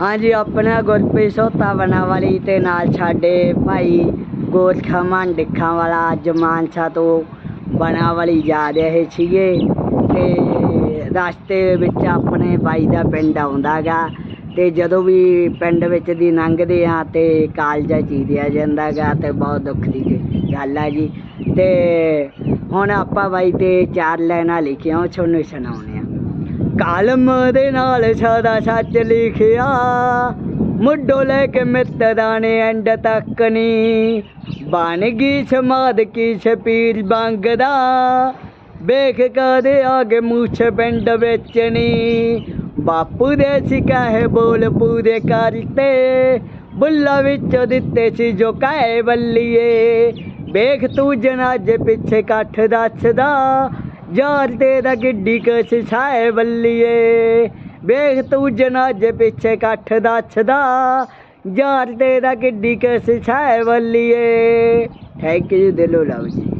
ਹਾਂਜੀ, ਆਪਣਾ ਗੁਰਪ੍ਰੀਤ ਸੋਤਾ ਬਣਾ ਵਾਲੀ ਤੇ ਨਾਲ ਸਾਡੇ ਭਾਈ ਗੋਰਖਾ ਡਿੱਖਾਂ ਵਾਲਾ ਅੱਜ ਮਾਨਸਾ ਤੋਂ ਬਣਾ ਵਾਲੀ ਜਾ ਰਹੇ ਸੀਗੇ ਤੇ ਰਸਤੇ ਵਿੱਚ ਆਪਣੇ ਬਾਈ ਦਾ ਪਿੰਡ ਆਉਂਦਾਗਾ ਤੇ ਜਦੋਂ ਵੀ ਪਿੰਡ ਵਿੱਚ ਦੀ ਲੰਘਦੇ ਆ ਤੇ ਕਾਲਜਾ ਚੀਰਿਆ ਜਾਂਦਾਗਾ ਤੇ ਬਹੁਤ ਦੁੱਖ ਦੀ ਗੱਲ ਆ ਜੀ। ਤੇ ਹੁਣ ਆਪਾਂ ਬਾਈ ਤੇ ਚਾਰ ਲਾਈਨਾਂ ਲਿਖੀਆਂ, ਉਹ ਤੁਹਾਨੂੰ ਸੁਣਾਉਂਦੇ ਆ ਕਾਲਮ ਦੇ ਨਾਲ ਸਦਾ ਸੱਚ ਲਿਖਿਆ। ਮੁੱਢੋਂ ਲੈ ਕੇ ਮਿੱਤਰਾਂ ਨੇ ਐਂਡ ਤੱਕ ਨਹੀਂ ਬਣ ਗਈ ਸਮਾਦ ਕੀ ਸ਼ਪੀਰ ਬੰਗਦਾ। ਵੇਖ ਕਦੇ ਆਗੇ ਮੂਛ ਪਿੰਡ ਵਿੱਚ ਨੀ। ਬਾਪੂ ਦੇ ਸਿਕਾਹੇ ਬੋਲ ਪੂਰੇ ਕਰਤੇ ਬੁੱਲਾ ਵਿੱਚੋਂ ਦਿੱਤੇ ਸੀ ਜੋ ਕਾਏ ਬੱਲੀਏ ਵੇਖ ਤੂੰ ਜਨਾਜੇ ਪਿੱਛੇ ਕੱਠ ਦੱਸਦਾ। ਯਾਰ ਤੇਰਾ ਗਿੱਡੀ ਕਸ ਛਾਏ ਬੱਲੀਏ। ਵੇਖ ਤੂੰ ਜਨਾਜੇ ਪਿੱਛੇ ਕੱਠ ਦੱਛਦਾ ਯਾਰ ਤੇਰਾ ਗਿੱਡੀ ਕਸ ਛਾਏ ਬੱਲੀਏ। ਥੈਂਕ ਯੂ ਦਿਲੋਂ ਲਵ ਜੀ।